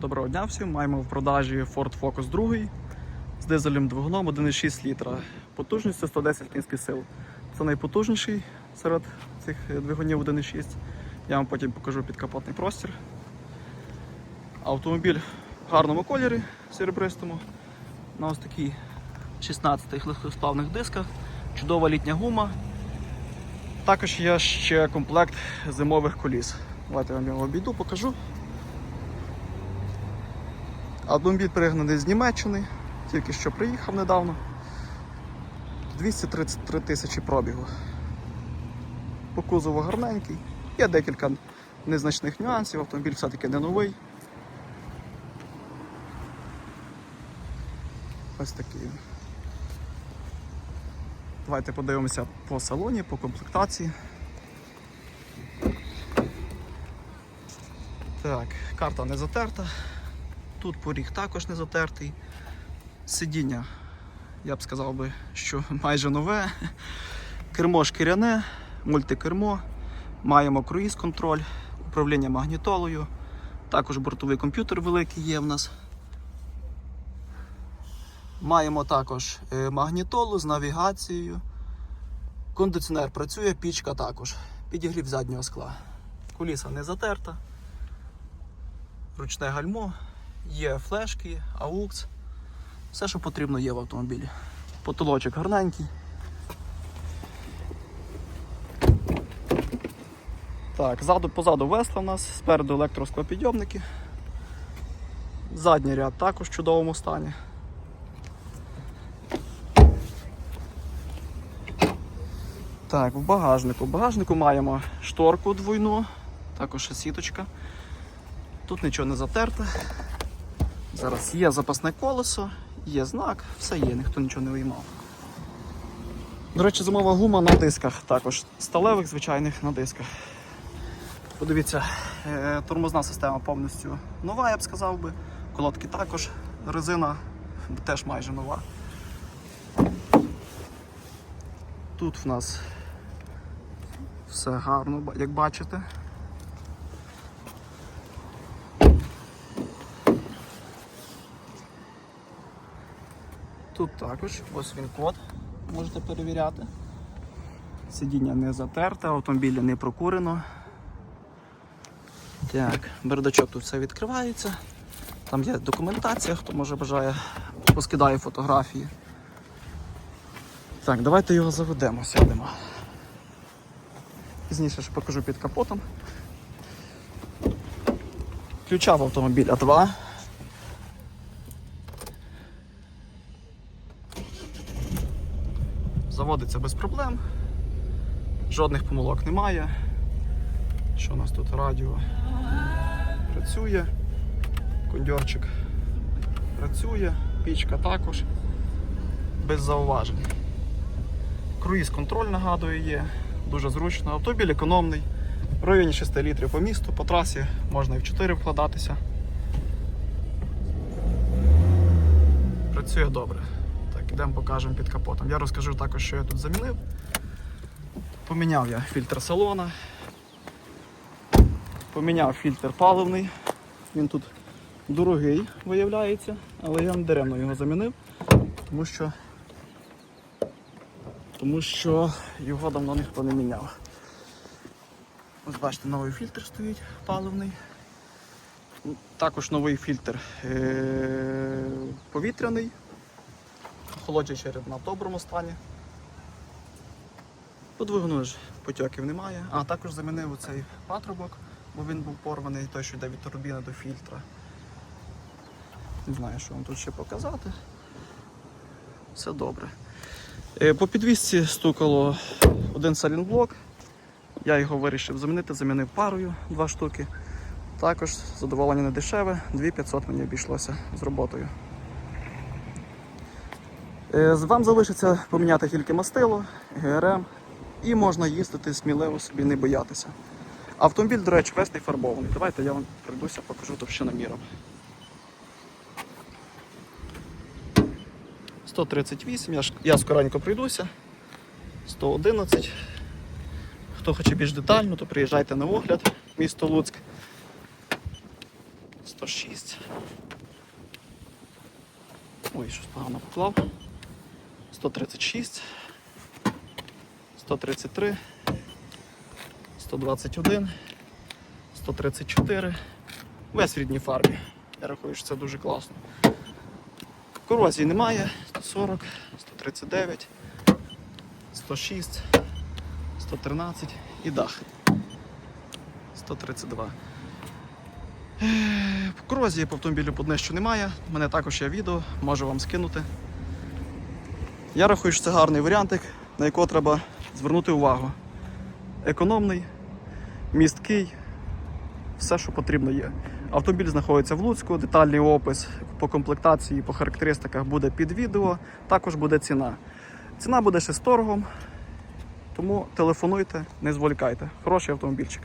Доброго дня всім. Маємо в продажі Ford Focus 2 з дизелем двигуном 1,6 літра. Потужністю 110 кінських сил. Це найпотужніший серед цих двигунів 1,6. Я вам потім покажу підкапотний простір. Автомобіль в гарному кольорі серебристому. На ось такій 16 легкосплавних дисках. Чудова літня гума. Також є ще комплект зимових коліс. Давайте я вам його обійду, покажу. Автомобіль пригнаний з Німеччини, тільки що приїхав недавно. 233 тисячі пробігу. По кузову гарненький. Є декілька незначних нюансів, автомобіль все-таки не новий. Ось такий. Давайте подивимося по салоні, по комплектації. Так, карта не затерта. Тут поріг також не затертий. Сидіння, я б сказав би, що майже нове. Кермо шкіряне, мультикермо. Маємо круїз-контроль, управління магнітолою. Також бортовий комп'ютер великий є в нас. Маємо також е, магнітолу з навігацією. Кондиціонер працює, пічка також. Підігрів заднього скла. Куліса не затерта. Ручне гальмо, є флешки, AUX. Все, що потрібно, є в автомобілі. Потолочок гарненький. Так, ззаду, позаду весла у нас, спереду електросклопідйомники. Задній ряд також в чудовому стані. Так, в багажнику. В багажнику маємо шторку двойну, також сіточка. Тут нічого не затерте. Зараз є запасне колесо, є знак, все є, ніхто нічого не виймав. До речі, зимова гума на дисках також. Сталевих, звичайних на дисках. Подивіться, е, тормозна система повністю нова, я б сказав би. Колодки також, резина теж майже нова. Тут в нас все гарно, як бачите. Тут також, ось він код, можете перевіряти. Сидіння не затерте, автомобілі не прокурено. Так, бардачок тут все відкривається. Там є документація, хто може бажає, поскидає фотографії. Так, давайте його заведемо, сядемо. Пізніше ще покажу під капотом. Ключа в автомобіля два. Заводиться без проблем. Жодних помилок немає. Що у нас тут радіо? Працює. Кондьорчик працює, пічка також. Без зауважень. Круїз контроль нагадую є, дуже зручно. Автомобіль економний, в районі 6 літрів по місту, по трасі можна і в 4 вкладатися. Працює добре. Так, ідемо покажемо під капотом. Я розкажу також, що я тут замінив. Поміняв я фільтр салона. Поміняв фільтр паливний. Він тут дорогий, виявляється, але я не даремно його замінив, тому що тому що його давно ніхто не міняв. Ось бачите, новий фільтр стоїть паливний. Також новий фільтр е- повітряний, холоджий черед на доброму стані. По двигуну ж потьоків немає. А також замінив оцей патрубок, бо він був порваний, той, що йде від турбіни до фільтра. Не знаю, що вам тут ще показати. Все добре. Е, По підвісці стукало один салінблок. Я його вирішив замінити, замінив парою два штуки. Також задоволення не дешеве, 2500 мені обійшлося з роботою. Е, Вам залишиться поміняти тільки мастило, ГРМ і можна їздити сміливо собі не боятися. Автомобіль, до речі, весь не фарбований. Давайте я вам прийдуся, покажу товщиноміром. 138, я, ж, я скоренько прийдуся. 111. Хто хоче більш детально, то приїжджайте на огляд, місто Луцьк. 106. Ой, щось погано поклав. 136. 133. 121. 134. Весь в рідній фарбі. Я рахую, що це дуже класно. Корозії немає. 140, 139, 106, 113 і дах. 132. Е, Корозії по автомобілю по днищу немає. У мене також є відео, можу вам скинути. Я рахую, що це гарний варіантик, на якого треба звернути увагу. Економний, місткий, все, що потрібно є. Автомобіль знаходиться в Луцьку, детальний опис по комплектації, по характеристиках буде під відео, також буде ціна. Ціна буде ще з торгом, тому телефонуйте, не зволікайте. Хороший автомобільчик.